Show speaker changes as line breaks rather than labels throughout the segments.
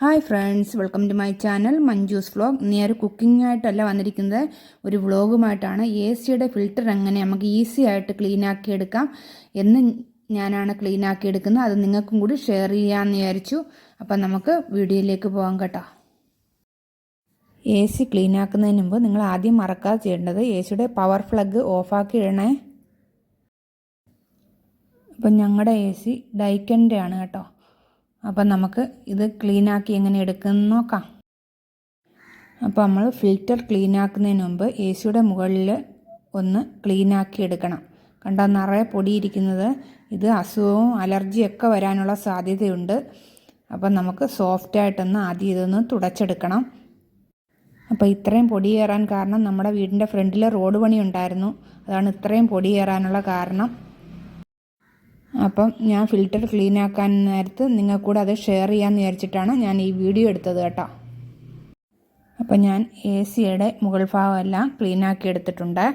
Hi friends welcome to my channel Manju's vlog. നീ ഒരു cooking ആയിട്ടല്ല വന്നിരിക്കുന്നത് ഒരു വ്ളോഗുമായിട്ടാണ്. എ സിയുടെ ഫിൽറ്റർ എങ്ങനെ നമുക്ക് ഈസി ആയിട്ട് ക്ലീൻ ആക്കി എടുക്കാം എന്ന് ഞാനാണ് ക്ലീൻ ആക്കി എടുക്കുന്നത്. അത് നിങ്ങൾക്കും കൂടി ഷെയർ ചെയ്യാമെന്ന് വിചാരിച്ചു. അപ്പം നമുക്ക് വീഡിയോയിലേക്ക് പോകാം കേട്ടോ. എ സി ക്ലീൻ ആക്കുന്നതിന് മുമ്പ് നിങ്ങൾ ആദ്യം മറക്കാതെ ചെയ്യേണ്ടത് എ സിയുടെ പവർ പ്ലഗ് ഓഫാക്കി ഇടണേ. അപ്പം ഞങ്ങളുടെ എ സി ഡൈക്കന്റെ ആണ് കേട്ടോ. അപ്പം നമുക്ക് ഇത് ക്ലീനാക്കി എങ്ങനെ എടുക്കുമെന്ന് നോക്കാം. അപ്പോൾ നമ്മൾ ഫിൽറ്റർ ക്ലീനാക്കുന്നതിന് മുമ്പ് എ സിയുടെ മുകളിൽ ഒന്ന് ക്ലീനാക്കി എടുക്കണം. കണ്ട നിറയെ പൊടിയിരിക്കുന്നത് ഇത് അസുഖവും അലർജിയൊക്കെ വരാനുള്ള സാധ്യതയുണ്ട്. അപ്പം നമുക്ക് സോഫ്റ്റ് സോഫ്റ്റായിട്ടൊന്ന് ആദ്യം ഇതൊന്ന് തുടച്ചെടുക്കണം. അപ്പോൾ ഇത്രയും പൊടി കയറാൻ കാരണം നമ്മുടെ വീടിന്റെ ഫ്രണ്ടിൽ റോഡ് പണി ഉണ്ടായിരുന്നു അതാണ് ഇത്രയും പൊടി കയറാനുള്ള കാരണം. അപ്പം ഞാൻ ഫിൽറ്റർ ക്ലീൻ ആക്കാൻ നേരത്ത് നിങ്ങൾക്ക് കൂടെ അത് ഷെയർ ചെയ്യാമെന്ന് വിചാരിച്ചിട്ടാണ് ഞാൻ ഈ വീഡിയോ എടുത്തത് കേട്ടോ. അപ്പം ഞാൻ എ സിയുടെ മുകൾ ഭാഗമെല്ലാം ക്ലീൻ ആക്കി എടുത്തിട്ടുണ്ട്.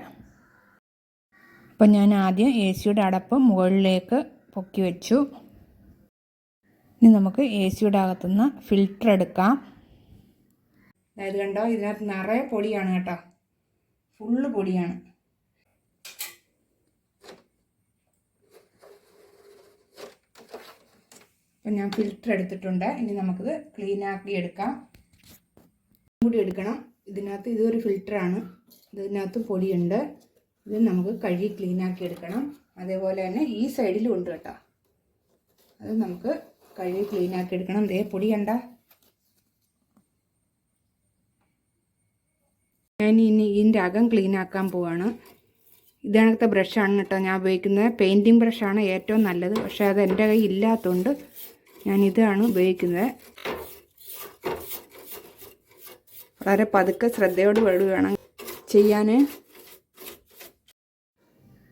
അപ്പം ഞാൻ ആദ്യം എ സിയുടെ അടപ്പ് മുകളിലേക്ക് പൊക്കി വെച്ചു. ഇനി നമുക്ക് എ സിയുടെ അകത്തുനിന്ന് ഫിൽറ്റർ എടുക്കാം. അതായത് കണ്ടോ? ഇതിനകത്ത് നിറയെ പൊടിയാണ് കേട്ടോ. ഫുള്ള് പൊടിയാണ്. ഞാൻ ഫിൽറ്റർ എടുത്തിട്ടുണ്ട്. ഇനി നമുക്കിത് ക്ലീൻ ആക്കി എടുക്കാം. കൂടി എടുക്കണം. ഇതിനകത്ത് ഇതൊരു ഫിൽറ്ററാണ് ഇതിനകത്ത് പൊടിയുണ്ട്. ഇത് നമുക്ക് കഴുകി ക്ലീൻ ആക്കി എടുക്കണം. അതേപോലെ തന്നെ ഈ സൈഡിലും ഉണ്ട് കേട്ടോ. അത് നമുക്ക് കഴുകി ക്ലീൻ ആക്കി എടുക്കണം. ദേ പൊടി കണ്ട. ഞാൻ ഇനി ഇതിന്റെ അകം ക്ലീൻ ആക്കാൻ പോവാണ്. ഇതണക്കത്തെ ബ്രഷാണ് കേട്ടോ ഞാൻ ഉപയോഗിക്കുന്നത്. പെയിന്റിങ് ബ്രഷാണ് ഏറ്റവും നല്ലത്. പക്ഷേ അത് എന്റെ കയ്യിൽ ഇല്ലാത്തതുകൊണ്ട് ഞാൻ ഇതാണ് ഉപയോഗിക്കുന്നത്. വളരെ പതുക്കെ ശ്രദ്ധയോട് വേണം ചെയ്യാൻ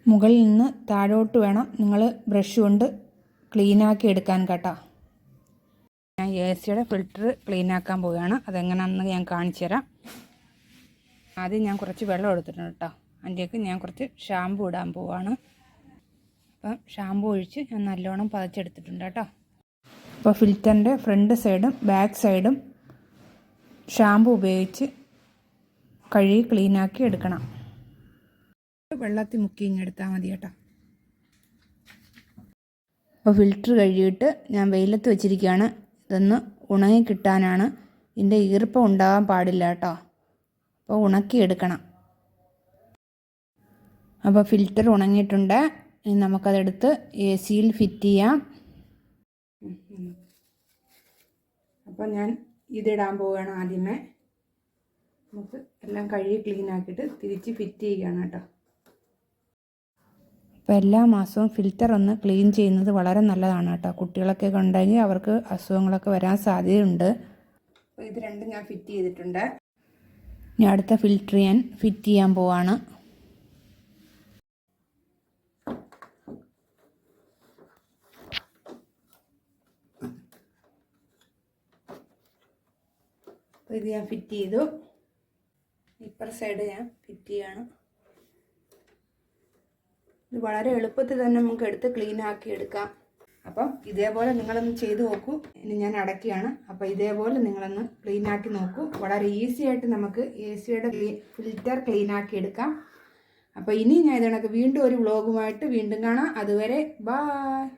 മുകളിൽ നിന്ന് താഴോട്ട് വേണം നിങ്ങൾ ബ്രഷ് കൊണ്ട് ക്ലീനാക്കി എടുക്കാൻ കേട്ടോ. ഞാൻ എ സിയുടെ ഫിൽറ്റർ ക്ലീനാക്കാൻ പോവുകയാണ്. അതെങ്ങനെയാണെന്ന് ഞാൻ കാണിച്ചു തരാം. ആദ്യം ഞാൻ കുറച്ച് വെള്ളം എടുത്തിട്ടുണ്ട് കേട്ടോ. അതിന്റെയൊക്കെ ഞാൻ കുറച്ച് ഷാമ്പു ഇടാൻ പോവാണ്. അപ്പം ഷാമ്പു ഒഴിച്ച് ഞാൻ നല്ലോണം പതച്ചെടുത്തിട്ടുണ്ട് കേട്ടോ. അപ്പോൾ ഫിൽറ്ററിന്റെ ഫ്രണ്ട് സൈഡും ബാക്ക് സൈഡും ഷാമ്പു ഉപയോഗിച്ച് കഴുകി ക്ലീനാക്കി എടുക്കണം. വെള്ളത്തിൽ മുക്കി ഇങ്ങെടുത്താൽ മതി കേട്ടോ. അപ്പോൾ ഫിൽറ്റർ കഴുകിയിട്ട് ഞാൻ വെയിലത്ത് വെച്ചിരിക്കുകയാണ്. ഇതൊന്ന് ഉണങ്ങി കിട്ടാനാണ്. ഇതിന്റെ ഈർപ്പം ഉണ്ടാകാൻ പാടില്ല കേട്ടോ. അപ്പോൾ ഉണക്കിയെടുക്കണം അപ്പോൾ ഫിൽറ്റർ ഉണങ്ങിയിട്ടുണ്ട്. ഇനി നമുക്കതെടുത്ത് എ സിയിൽ ഫിറ്റ് ചെയ്യാം. അപ്പോൾ ഞാൻ ഇതിടാൻ പോവുകയാണ് ആദ്യമേ. നമുക്ക് എല്ലാം കഴുകി ക്ലീൻ ആക്കിയിട്ട് തിരിച്ച് ഫിറ്റ് ചെയ്യുകയാണ് കേട്ടോ. അപ്പോൾ എല്ലാ മാസവും ഫിൽറ്റർ ഒന്ന് ക്ലീൻ ചെയ്യുന്നത് വളരെ നല്ലതാണ് കേട്ടോ. കുട്ടികളൊക്കെ ഉണ്ടെങ്കിൽ അവർക്ക് അസുഖങ്ങളൊക്കെ വരാൻ സാധ്യതയുണ്ട്. അപ്പോൾ ഇത് രണ്ടും ഞാൻ ഫിറ്റ് ചെയ്തിട്ടുണ്ട്. ഇനി അടുത്ത ഫിൽറ്റർ ഞാൻ ഫിറ്റ് ചെയ്യാൻ പോവാണ്. അപ്പോൾ ഇത് ഞാൻ ഫിറ്റ് ചെയ്തു. ഇപ്പർ സൈഡ് ഞാൻ ഫിറ്റ് ചെയ്യാണ്. ഇത് വളരെ എളുപ്പത്തിൽ തന്നെ നമുക്ക് എടുത്ത് ക്ലീൻ ആക്കി എടുക്കാം. അപ്പം ഇതേപോലെ നിങ്ങളൊന്ന് ചെയ്ത് നോക്കൂ. ഇനി ഞാൻ അടക്കുകയാണ് അപ്പോൾ ഇതേപോലെ നിങ്ങളൊന്ന് ക്ലീൻ ആക്കി നോക്കൂ. വളരെ ഈസി ആയിട്ട് നമുക്ക് എ സിയുടെ ഫിൽറ്റർ ക്ലീൻ ആക്കി എടുക്കാം. അപ്പോൾ ഇനി ഞാൻ ഇതിനൊക്കെ വീണ്ടും ഒരു വ്ളോഗുമായിട്ട് വീണ്ടും കാണാം. അതുവരെ ബായ്